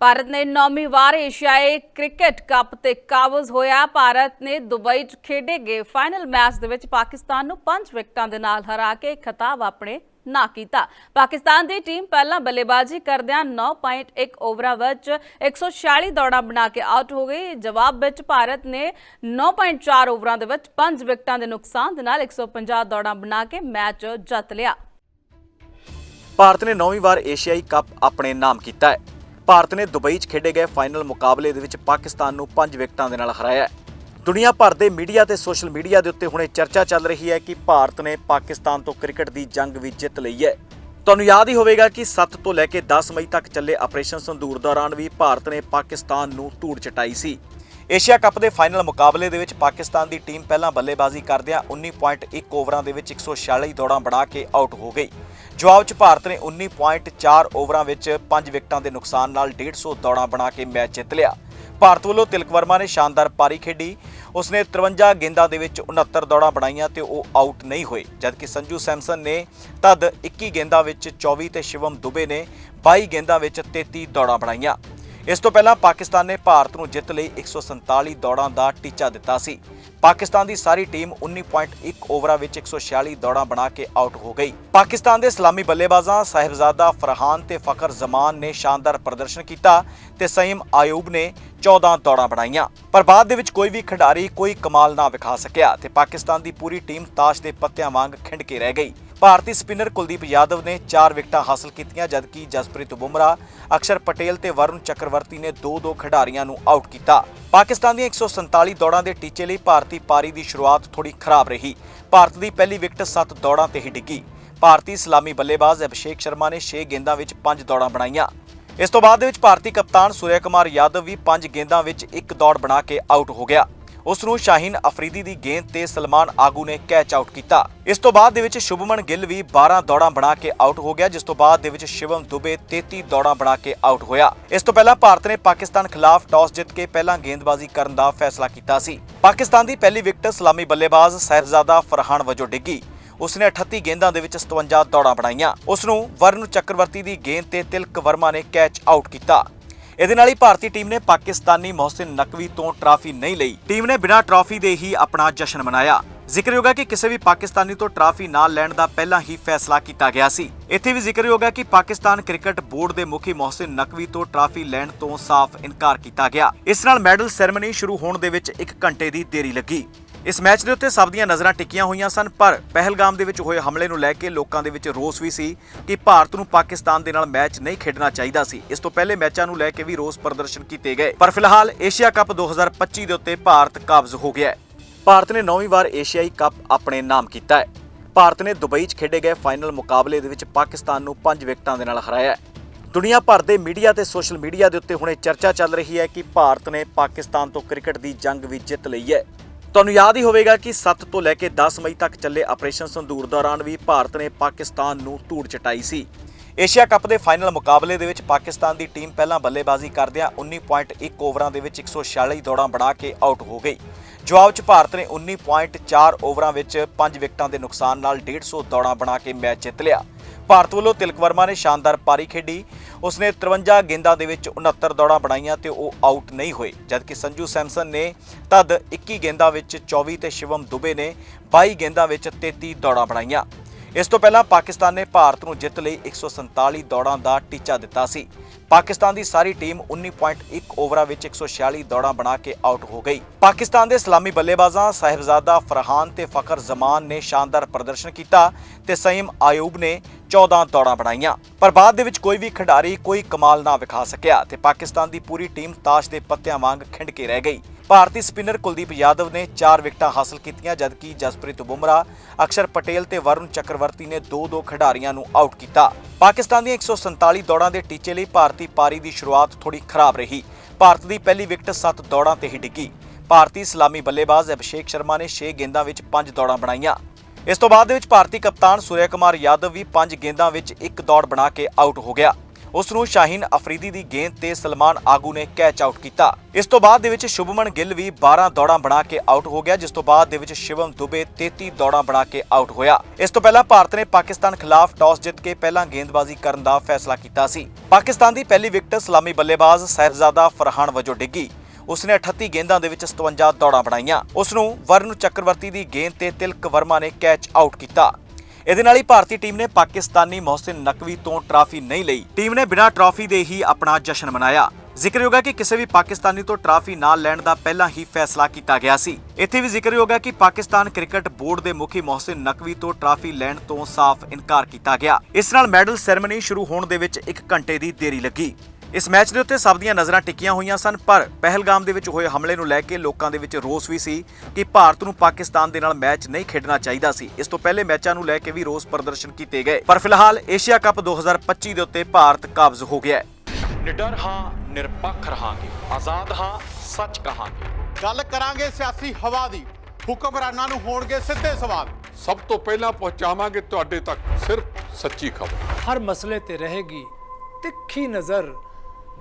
ਭਾਰਤ ਨੇ ਨੌਵੀਂ ਵਾਰ ਏਸ਼ੀਆਈ ਕ੍ਰਿਕਟ ਕੱਪ ਤੇ ਕਾਬਜ਼ ਹੋਇਆ। ਭਾਰਤ ਨੇ ਦੁਬਈ 'ਚ ਖੇਡੇ ਗਏ ਫਾਈਨਲ ਮੈਚ ਦੇ ਵਿੱਚ ਪਾਕਿਸਤਾਨ ਨੂੰ 5 ਵਿਕਟਾਂ ਦੇ ਨਾਲ ਹਰਾ ਕੇ ਖਿਤਾਬ ਆਪਣੇ ਨਾ ਕੀਤਾ। ਪਾਕਿਸਤਾਨ ਦੀ ਟੀਮ ਪਹਿਲਾਂ ਬੱਲੇਬਾਜ਼ੀ ਕਰਦਿਆਂ 9.1 ਓਵਰਾਂ ਵਿੱਚ 146 ਦੌੜਾਂ ਬਣਾ ਕੇ ਆਊਟ ਹੋ ਗਈ। ਜਵਾਬ ਵਿੱਚ ਭਾਰਤ ਨੇ 9.4 ਓਵਰਾਂ ਦੇ ਵਿੱਚ 5 ਵਿਕਟਾਂ ਦੇ ਨੁਕਸਾਨ ਦੇ ਨਾਲ 150 ਦੌੜਾਂ ਬਣਾ ਕੇ ਮੈਚ ਜਿੱਤ ਲਿਆ। ਭਾਰਤ ਨੇ ਨੌਵੀਂ ਵਾਰ ਏਸ਼ੀਆਈ ਕੱਪ ਆਪਣੇ ਨਾਮ ਕੀਤਾ ਹੈ। ਭਾਰਤ ਨੇ ਦੁਬਈ 'ਚ ਖੇਡੇ ਗਏ ਫਾਈਨਲ ਮੁਕਾਬਲੇ ਦੇ ਵਿੱਚ ਪਾਕਿਸਤਾਨ ਨੂੰ 5 ਵਿਕਟਾਂ ਦੇ ਨਾਲ ਹਰਾਇਆ ਹੈ। ਦੁਨੀਆ ਭਰ ਦੇ ਮੀਡੀਆ ਤੇ ਸੋਸ਼ਲ ਮੀਡੀਆ ਦੇ ਉੱਤੇ ਹੁਣੇ ਚਰਚਾ ਚੱਲ ਰਹੀ ਹੈ ਕਿ ਭਾਰਤ ਨੇ ਪਾਕਿਸਤਾਨ ਤੋਂ ਕ੍ਰਿਕਟ ਦੀ ਜੰਗ ਵੀ ਜਿੱਤ ਲਈ ਹੈ। ਤੁਹਾਨੂੰ ਯਾਦ ਹੀ ਹੋਵੇਗਾ ਕਿ 7 ਤੋਂ ਲੈ ਕੇ 10 ਮਈ ਤੱਕ ਚੱਲੇ ਆਪਰੇਸ਼ਨ ਸੰਦੂਰ ਦੌਰਾਨ ਵੀ ਭਾਰਤ ਨੇ ਪਾਕਿਸਤਾਨ ਨੂੰ ਧੂੜ ਚਟਾਈ ਸੀ। ਏਸ਼ੀਆ ਕੱਪ ਦੇ ਫਾਈਨਲ ਮੁਕਾਬਲੇ ਦੇ ਵਿੱਚ ਪਾਕਿਸਤਾਨ ਦੀ ਟੀਮ ਪਹਿਲਾਂ ਬੱਲੇਬਾਜ਼ੀ ਕਰਦਿਆਂ 19.1 ਓਵਰਾਂ ਦੇ ਵਿੱਚ 146 ਦੌੜਾਂ ਬਣਾ ਕੇ ਆਊਟ ਹੋ ਗਈ। ਜਵਾਬ 'ਚ ਭਾਰਤ ਨੇ 19.4 ਓਵਰਾਂ ਵਿੱਚ 5 ਵਿਕਟਾਂ ਦੇ ਨੁਕਸਾਨ ਨਾਲ 150 ਦੌੜਾਂ ਬਣਾ ਕੇ ਮੈਚ ਜਿੱਤ ਲਿਆ। ਭਾਰਤ ਵੱਲੋਂ ਤਿਲਕ ਵਰਮਾ ਨੇ ਸ਼ਾਨਦਾਰ ਪਾਰੀ ਖੇਡੀ। ਉਸਨੇ 53 ਗੇਂਦਾਂ ਦੇ ਵਿੱਚ 69 ਦੌੜਾਂ ਬਣਾਈਆਂ ਤੇ ਉਹ ਆਊਟ ਨਹੀਂ ਹੋਏ, ਜਦਕਿ ਸੰਜੂ ਸੈਮਸਨ ਨੇ ਤਦ 21 ਗੇਂਦਾਂ ਵਿੱਚ 24 ਤੇ ਸ਼ਿਵਮ ਦੁਬੇ ਨੇ 22 ਗੇਂਦਾਂ ਵਿੱਚ 33 ਦੌੜਾਂ ਬਣਾਈਆਂ। ਇਸ ਤੋਂ ਪਹਿਲਾਂ ਪਾਕਿਸਤਾਨ ਨੇ ਭਾਰਤ ਨੂੰ ਜਿੱਤ ਲਈ 147 ਦੌੜਾਂ ਦਾ ਟੀਚਾ ਦਿੱਤਾ ਸੀ। ਪਾਕਿਸਤਾਨ ਦੀ ਸਾਰੀ ਟੀਮ 19.1 ਓਵਰਾਂ ਵਿੱਚ 146 ਦੌੜਾਂ ਬਣਾ ਕੇ ਆਊਟ ਹੋ ਗਈ। ਪਾਕਿਸਤਾਨ ਦੇ ਸਲਾਮੀ ਬੱਲੇਬਾਜ਼ਾਂ ਸਾਹਿਬਜ਼ਾਦਾ ਫਰਹਾਨ ਤੇ ਫਖਰ ਜ਼ਮਾਨ ਨੇ ਸ਼ਾਨਦਾਰ ਪ੍ਰਦਰਸ਼ਨ ਕੀਤਾ ਤੇ ਸਈਮ ਆਯੂਬ ਨੇ 14 ਦੌੜਾਂ ਬਣਾਈਆਂ। ਪਰ ਬਾਅਦ ਦੇ ਵਿੱਚ ਕੋਈ ਵੀ ਖਿਡਾਰੀ ਕੋਈ ਕਮਾਲ ਨਾ ਵਿਖਾ ਸਕਿਆ ਤੇ ਪਾਕਿਸਤਾਨ ਦੀ ਪੂਰੀ ਟੀਮ ਤਾਸ਼ ਦੇ ਪੱਤਿਆਂ ਵਾਂਗ ਖਿੰਡ ਕੇ ਰਹਿ ਗਈ। ਭਾਰਤੀ ਸਪਿਨਰ ਕੁਲਦੀਪ ਯਾਦਵ ਨੇ 4 ਵਿਕਟਾਂ ਹਾਸਲ ਕੀਤੀਆਂ, ਜਦਕਿ ਜਸਪ੍ਰੀਤ ਬੁਮਰਾਹ, ਅਕਸ਼ਰ ਪਟੇਲ ਤੇ ਵਰੁਣ ਚੱਕਰਵਰਤੀ ਨੇ 2-2 ਖਿਡਾਰੀਆਂ ਨੂੰ ਆਊਟ ਕੀਤਾ। ਪਾਕਿਸਤਾਨ ਦੀਆਂ 147 ਦੌੜਾਂ ਦੇ ਟੀਚੇ ਲਈ ਭਾਰਤੀ ਪਾਰੀ ਦੀ ਸ਼ੁਰੂਆਤ ਥੋੜੀ ਖਰਾਬ ਰਹੀ। ਭਾਰਤ ਦੀ ਪਹਿਲੀ ਵਿਕਟ 7 ਦੌੜਾਂ ਤੇ ਹੀ ਡਿੱਗੀ। ਭਾਰਤੀ ਸਲਾਮੀ ਬੱਲੇਬਾਜ਼ ਅਭਿਸ਼ੇਕ ਸ਼ਰਮਾ ਨੇ 6 ਗੇਂਦਾਂ ਵਿੱਚ 5 ਦੌੜਾਂ ਬਣਾਈਆਂ। ਇਸ ਤੋਂ ਬਾਅਦ ਦੇ ਵਿੱਚ ਭਾਰਤੀ ਕਪਤਾਨ ਸੂਰਿਆ ਕੁਮਾਰ ਯਾਦਵ ਵੀ 5 ਗੇਂਦਾਂ ਵਿੱਚ ਇੱਕ ਦੌੜ ਬਣਾ ਕੇ ਆਊਟ ਹੋ ਗਿਆ। ਉਸ ਨੂੰ ਸ਼ਾਹੀਨ ਅਫਰੀਦੀ ਦੀ ਗੇਂਦ ਤੇ ਸਲਮਾਨ ਆਗੂ ਨੇ ਕੈਚ ਆਊਟ ਕੀਤਾ। ਇਸ ਤੋਂ ਬਾਅਦ ਦੇ ਵਿੱਚ ਸ਼ੁਭਮਨ ਗਿੱਲ ਵੀ 12 ਦੌੜਾਂ ਬਣਾ ਕੇ ਆਊਟ ਹੋ ਗਿਆ, ਜਿਸ ਤੋਂ ਬਾਅਦ ਦੇ ਵਿੱਚ ਸ਼ਿਵਮ ਦੁਬੇ 33 ਦੌੜਾਂ ਬਣਾ ਕੇ ਆਊਟ ਹੋਇਆ। ਇਸ ਤੋਂ ਪਹਿਲਾਂ ਭਾਰਤ ਨੇ ਪਾਕਿਸਤਾਨ ਖਿਲਾਫ ਟਾਸ ਜਿੱਤ ਕੇ ਪਹਿਲਾਂ ਗੇਂਦਬਾਜ਼ੀ ਕਰਨ ਦਾ ਫੈਸਲਾ ਕੀਤਾ ਸੀ। ਪਾਕਿਸਤਾਨ ਦੀ ਪਹਿਲੀ ਵਿਕਟ ਸਲਾਮੀ ਬੱਲੇਬਾਜ਼ ਸਾਹਿਬਜ਼ਾਦਾ ਫਰਹਾਨ ਵਜੋਂ ਡਿੱਗੀ। ਉਸਨੇ 38 ਗੇਂਦਾਂ ਦੇ ਵਿੱਚ 57 ਦੌੜਾਂ ਬਣਾਈਆਂ। ਉਸ ਨੂੰ ਵਰਨ ਚੱਕਰਵਰਤੀ ਦੀ ਗੇਂਦ ਤੇ ਤਿਲਕ ਵਰਮਾ ਨੇ ਕੈਚ ਆਊਟ ਕੀਤਾ। ਇਹਦੇ ਨਾਲ ਹੀ ਭਾਰਤੀ ਟੀਮ ਨੇ ਪਾਕਿਸਤਾਨੀ ਮੋਹਸਿਨ ਨਕਵੀ ਤੋਂ ਟਰਾਫੀ ਨਹੀਂ ਲਈ। ਟੀਮ ਨੇ ਬਿਨਾਂ ਟਰਾਫੀ ਦੇ ਹੀ ਆਪਣਾ ਜਸ਼ਨ ਮਨਾਇਆ। ਜ਼ਿਕਰਯੋਗ ਹੈ ਕਿ ਕਿਸੇ ਵੀ ਪਾਕਿਸਤਾਨੀ ਤੋਂ ਟਰਾਫੀ ਨਾ ਲੈਣ ਦਾ ਪਹਿਲਾਂ ਹੀ ਫੈਸਲਾ ਕੀਤਾ ਗਿਆ ਸੀ। ਇੱਥੇ ਵੀ ਜ਼ਿਕਰਯੋਗ ਹੈ ਕਿ ਪਾਕਿਸਤਾਨ ਕ੍ਰਿਕਟ ਬੋਰਡ ਦੇ ਮੁਖੀ ਮੋਹਸਿਨ ਨਕਵੀ ਤੋਂ ਟਰਾਫੀ ਲੈਣ ਤੋਂ ਸਾਫ਼ ਇਨਕਾਰ ਕੀਤਾ ਗਿਆ। ਇਸ ਨਾਲ ਮੈਡਲ ਸੈਰੇਮਨੀ ਸ਼ੁਰੂ ਹੋਣ ਦੇ ਵਿੱਚ 1 ਘੰਟੇ ਦੀ ਦੇਰੀ ਲੱਗੀ। ਇਸ ਮੈਚ ਦੇ ਉੱਤੇ ਸਭ ਦੀਆਂ ਨਜ਼ਰਾਂ ਟਿਕੀਆਂ ਹੋਈਆਂ ਸਨ, ਪਰ ਪਹਿਲਗਾਮ ਦੇ ਵਿੱਚ ਹੋਏ ਹਮਲੇ ਨੂੰ ਲੈ ਕੇ ਲੋਕਾਂ ਦੇ ਵਿੱਚ ਰੋਸ ਵੀ ਸੀ ਕਿ ਭਾਰਤ ਨੂੰ ਪਾਕਿਸਤਾਨ ਦੇ ਨਾਲ ਮੈਚ ਨਹੀਂ ਖੇਡਣਾ ਚਾਹੀਦਾ ਸੀ। ਇਸ ਤੋਂ ਪਹਿਲੇ ਮੈਚਾਂ ਨੂੰ ਲੈ ਕੇ ਵੀ ਰੋਸ ਪ੍ਰਦਰਸ਼ਨ ਕੀਤੇ ਗਏ। ਪਰ ਫਿਲਹਾਲ ਏਸ਼ੀਆ ਕੱਪ 2025 ਦੇ ਉੱਤੇ ਭਾਰਤ ਕਾਬਜ਼ ਹੋ ਗਿਆ ਹੈ। ਭਾਰਤ ਨੇ ਨੌਵੀਂ ਵਾਰ ਏਸ਼ੀਆਈ ਕੱਪ ਆਪਣੇ ਨਾਮ ਕੀਤਾ ਹੈ। ਭਾਰਤ ਨੇ ਦੁਬਈ 'ਚ ਖੇਡੇ ਗਏ ਫਾਈਨਲ ਮੁਕਾਬਲੇ ਦੇ ਵਿੱਚ ਪਾਕਿਸਤਾਨ ਨੂੰ 5 ਵਿਕਟਾਂ ਦੇ ਨਾਲ ਹਰਾਇਆ ਹੈ। ਦੁਨੀਆ ਭਰ ਦੇ ਮੀਡੀਆ ਤੇ ਸੋਸ਼ਲ ਮੀਡੀਆ ਦੇ ਉੱਤੇ ਹੁਣੇ ਚਰਚਾ ਚੱਲ ਰਹੀ ਹੈ ਕਿ ਭਾਰਤ ਨੇ ਪਾਕਿਸਤਾਨ ਤੋਂ ਕ੍ਰਿਕਟ ਦੀ ਜੰਗ ਵੀ ਜਿੱਤ ਲਈ ਹੈ। ਤੁਹਾਨੂੰ ਯਾਦ ਹੀ ਹੋਵੇਗਾ ਕਿ 7 ਤੋਂ ਲੈ ਕੇ 10 ਮਈ ਤੱਕ ਚੱਲੇ ਆਪਰੇਸ਼ਨ ਸੰਦੂਰ ਦੌਰਾਨ ਵੀ ਭਾਰਤ ਨੇ ਪਾਕਿਸਤਾਨ ਨੂੰ ਧੂੜ ਚਟਾਈ ਸੀ। ਏਸ਼ੀਆ ਕੱਪ ਦੇ ਫਾਈਨਲ ਮੁਕਾਬਲੇ ਦੇ ਵਿੱਚ ਪਾਕਿਸਤਾਨ ਦੀ ਟੀਮ ਪਹਿਲਾਂ ਬੱਲੇਬਾਜ਼ੀ ਕਰਦਿਆਂ 19.1 ਓਵਰਾਂ ਦੇ ਵਿੱਚ 146 ਦੌੜਾਂ ਬਣਾ ਕੇ ਆਊਟ ਹੋ ਗਈ। ਜਵਾਬ 'ਚ ਭਾਰਤ ਨੇ 19.4 ਓਵਰਾਂ ਵਿੱਚ 5 ਵਿਕਟਾਂ ਦੇ ਨੁਕਸਾਨ ਨਾਲ 150 ਦੌੜਾਂ ਬਣਾ ਕੇ ਮੈਚ ਜਿੱਤ ਲਿਆ। ਭਾਰਤ ਵੱਲੋਂ ਤਿਲਕ ਵਰਮਾ ਨੇ ਸ਼ਾਨਦਾਰ ਪਾਰੀ ਖੇਡੀ। ਉਸਨੇ 53 ਗੇਂਦਾਂ ਦੇ ਵਿੱਚ 69 ਦੌੜਾਂ ਬਣਾਈਆਂ ਤੇ ਉਹ ਆਊਟ ਨਹੀਂ ਹੋਏ। ਜਦਕਿ ਸੰਜੂ ਸੈਮਸਨ ਨੇ ਤਦ 21 ਗੇਂਦਾਂ ਵਿੱਚ 24 ਤੇ ਸ਼ਿਵਮ ਦੁਬੇ ਨੇ 22 ਗੇਂਦਾਂ ਵਿੱਚ 33 ਦੌੜਾਂ ਬਣਾਈਆਂ। ਇਸ ਤੋਂ ਪਹਿਲਾਂ ਪਾਕਿਸਤਾਨ ਨੇ ਭਾਰਤ ਨੂੰ ਜਿੱਤ ਲਈ 147 ਦੌੜਾਂ ਦਾ ਟੀਚਾ ਦਿੱਤਾ ਸੀ। ਪਾਕਿਸਤਾਨ ਦੀ ਸਾਰੀ ਟੀਮ 19.1 ਓਵਰਾਂ ਵਿੱਚ 146 ਦੌੜਾਂ ਬਣਾ ਕੇ ਆਊਟ ਹੋ ਗਈ। ਪਾਕਿਸਤਾਨ ਦੇ ਸਲਾਮੀ ਬੱਲੇਬਾਜ਼ਾਂ ਸਾਹਿਬਜ਼ਾਦਾ ਫਰਹਾਨ ਤੇ ਫਖਰ ਜ਼ਮਾਨ ਨੇ ਸ਼ਾਨਦਾਰ ਪ੍ਰਦਰਸ਼ਨ ਕੀਤਾ ਤੇ ਸਈਮ ਆਯੂਬ ਨੇ 14 ਦੌੜਾਂ ਬਣਾਈਆਂ। ਪਰ ਬਾਅਦ ਦੇ ਵਿੱਚ ਕੋਈ ਵੀ ਖਿਡਾਰੀ ਕੋਈ ਕਮਾਲ ਨਾ ਵਿਖਾ ਸਕਿਆ ਤੇ ਪਾਕਿਸਤਾਨ ਦੀ ਪੂਰੀ ਟੀਮ ਤਾਸ਼ ਦੇ ਪੱਤਿਆਂ ਵਾਂਗ ਖਿੰਡ ਕੇ ਰਹਿ ਗਈ। ਭਾਰਤੀ ਸਪਿਨਰ ਕੁਲਦੀਪ ਯਾਦਵ ਨੇ 4 ਵਿਕਟਾਂ ਹਾਸਲ ਕੀਤੀਆਂ, ਜਦਕਿ ਜਸਪ੍ਰੀਤ ਬੁਮਰਾ, ਅਕਸ਼ਰ ਪਟੇਲ ਤੇ ਵਰੁਣ ਚੱਕਰਵਰਤੀ ਨੇ 2-2 ਖਿਡਾਰੀਆਂ ਨੂੰ ਆਊਟ ਕੀਤਾ। ਪਾਕਿਸਤਾਨ ਦੀਆਂ 147 ਦੌੜਾਂ ਦੇ ਟੀਚੇ ਲਈ ਭਾਰਤ ਪਾਰੀ ਦੀ ਸ਼ੁਰੂਆਤ ਥੋੜੀ ਖਰਾਬ ਰਹੀ। ਭਾਰਤ ਦੀ ਪਹਿਲੀ ਵਿਕਟ 7 ਦੌੜਾਂ ਤੇ ਹੀ ਡਿੱਗੀ। ਭਾਰਤੀ ਸਲਾਮੀ ਬੱਲੇਬਾਜ਼ ਅਭਿਸ਼ੇਕ ਸ਼ਰਮਾ ਨੇ 6 ਗੇਂਦਾਂ ਵਿੱਚ 5 ਦੌੜਾਂ ਬਣਾਈਆਂ। ਇਸ ਤੋਂ ਬਾਅਦ ਦੇ ਵਿੱਚ ਭਾਰਤੀ ਕਪਤਾਨ ਸੂਰਿਆ ਕੁਮਾਰ ਯਾਦਵ ਵੀ 5 ਗੇਂਦਾਂ ਵਿੱਚ ਇੱਕ ਦੌੜ ਬਣਾ ਕੇ ਆਊਟ ਹੋ ਗਿਆ। ਉਸ ਨੂੰ ਸ਼ਾਹੀਨ ਅਫਰੀਦੀ ਦੀ ਗੇਂਦ ਤੇ ਸਲਮਾਨ ਆਗੂ ਨੇ ਕੈਚ ਆਊਟ ਕੀਤਾ। ਇਸ ਤੋਂ ਬਾਅਦ ਦੇ ਵਿੱਚ ਸ਼ੁਭਮਨ ਗਿੱਲ ਵੀ 12 ਦੌੜਾਂ ਬਣਾ ਕੇ ਆਊਟ ਹੋ ਗਿਆ, ਜਿਸ ਤੋਂ ਬਾਅਦ ਦੇ ਵਿੱਚ ਸ਼ਿਵਮ ਦੁਬੇ 33 ਦੌੜਾਂ ਬਣਾ ਕੇ ਆਊਟ ਹੋਇਆ। ਇਸ ਤੋਂ ਪਹਿਲਾਂ ਭਾਰਤ ਨੇ ਪਾਕਿਸਤਾਨ ਖਿਲਾਫ ਟਾਸ ਜਿੱਤ ਕੇ ਪਹਿਲਾਂ ਗੇਂਦਬਾਜ਼ੀ ਕਰਨ ਦਾ ਫੈਸਲਾ ਕੀਤਾ ਸੀ। ਪਾਕਿਸਤਾਨ ਦੀ ਪਹਿਲੀ ਵਿਕਟ ਸਲਾਮੀ ਬੱਲੇਬਾਜ਼ ਸਾਹਿਬਜ਼ਾਦਾ ਫਰਹਾਨ ਵਜੋਂ ਡਿੱਗੀ। ਉਸਨੇ 38 ਗੇਂਦਾਂ ਦੇ ਵਿੱਚ 57 ਦੌੜਾਂ ਬਣਾਈਆਂ। ਉਸ ਨੂੰ ਵਰਨ ਚੱਕਰਵਰਤੀ ਦੀ ਗੇਂਦ ਤੇ ਤਿਲਕ ਵਰਮਾ ਨੇ ਕੈਚ ਆਊਟ ਕੀਤਾ। ਇਹਦੇ ਨਾਲ ਹੀ ਭਾਰਤੀ ਟੀਮ ਨੇ ਪਾਕਿਸਤਾਨੀ ਮੋਹਸਿਨ ਨਕਵੀ ਤੋਂ ਟਰਾਫੀ ਨਹੀਂ ਲਈ। ਟੀਮ ਨੇ ਬਿਨਾਂ ਟਰਾਫੀ ਦੇ ਹੀ ਆਪਣਾ ਜਸ਼ਨ ਮਨਾਇਆ। ਜ਼ਿਕਰਯੋਗ ਹੈ ਕਿ ਕਿਸੇ ਵੀ ਪਾਕਿਸਤਾਨੀ ਤੋਂ ਟਰਾਫੀ ਨਾ ਲੈਣ ਦਾ ਪਹਿਲਾਂ ਹੀ ਫੈਸਲਾ ਕੀਤਾ ਗਿਆ ਸੀ। ਇੱਥੇ ਵੀ ਜ਼ਿਕਰਯੋਗ ਹੈ ਕਿ ਪਾਕਿਸਤਾਨ ਕ੍ਰਿਕਟ ਬੋਰਡ ਦੇ ਮੁਖੀ ਮੋਹਸਿਨ ਨਕਵੀ ਤੋਂ ਟਰਾਫੀ ਲੈਣ ਤੋਂ ਸਾਫ਼ ਇਨਕਾਰ ਕੀਤਾ ਗਿਆ। ਇਸ ਨਾਲ ਮੈਡਲ ਸੈਰੇਮਨੀ ਸ਼ੁਰੂ ਹੋਣ ਦੇ ਵਿੱਚ 1 ਘੰਟੇ ਦੀ ਦੇਰੀ ਲੱਗੀ। ਇਸ ਮੈਚ ਦੇ ਉੱਤੇ ਸਭ ਦੀਆਂ ਨਜ਼ਰਾਂ ਟਿਕੀਆਂ ਹੋਈਆਂ ਸਨ ਪਰ ਪਹਿਲਗਾਮ ਦੇ ਵਿੱਚ ਹੋਏ ਹਮਲੇ ਨੂੰ ਲੈ ਕੇ ਲੋਕਾਂ ਦੇ ਵਿੱਚ ਰੋਸ ਵੀ ਸੀ ਕਿ ਭਾਰਤ ਨੂੰ ਪਾਕਿਸਤਾਨ ਦੇ ਨਾਲ ਮੈਚ ਨਹੀਂ ਖੇਡਣਾ ਚਾਹੀਦਾ ਸੀ। ਇਸ ਤੋਂ ਪਹਿਲੇ ਮੈਚਾਂ ਨੂੰ ਲੈ ਕੇ ਵੀ ਰੋਸ ਪ੍ਰਦਰਸ਼ਨ ਕੀਤੇ ਗਏ। ਪਰ ਫਿਲਹਾਲ ਏਸ਼ੀਆ ਕੱਪ 2025 ਦੇ ਉੱਤੇ ਭਾਰਤ ਕਾਬਜ਼ ਹੋ ਗਿਆ ਹੈ। ਨਿਡਰ ਹਾਂ ਨਿਰਪੱਖ ਰਹਾਂਗੇ। ਆਜ਼ਾਦ ਹਾਂ ਸੱਚ ਕਹਾਂਗੇ। ਗੱਲ ਕਰਾਂਗੇ ਸਿਆਸੀ ਹਵਾ ਦੀ। ਹੁਕਮਰਾਨਾਂ ਨੂੰ ਹੋਣਗੇ ਸਿੱਧੇ ਸਵਾਲ। ਸਭ ਤੋਂ ਪਹਿਲਾਂ ਪਹੁੰਚਾਵਾਂਗੇ ਤੁਹਾਡੇ ਤੱਕ ਸਿਰਫ ਸੱਚੀ ਖਬਰ। ਹਰ ਮਸਲੇ ਤੇ ਰਹੇਗੀ ਤਿੱਖੀ ਨਜ਼ਰ।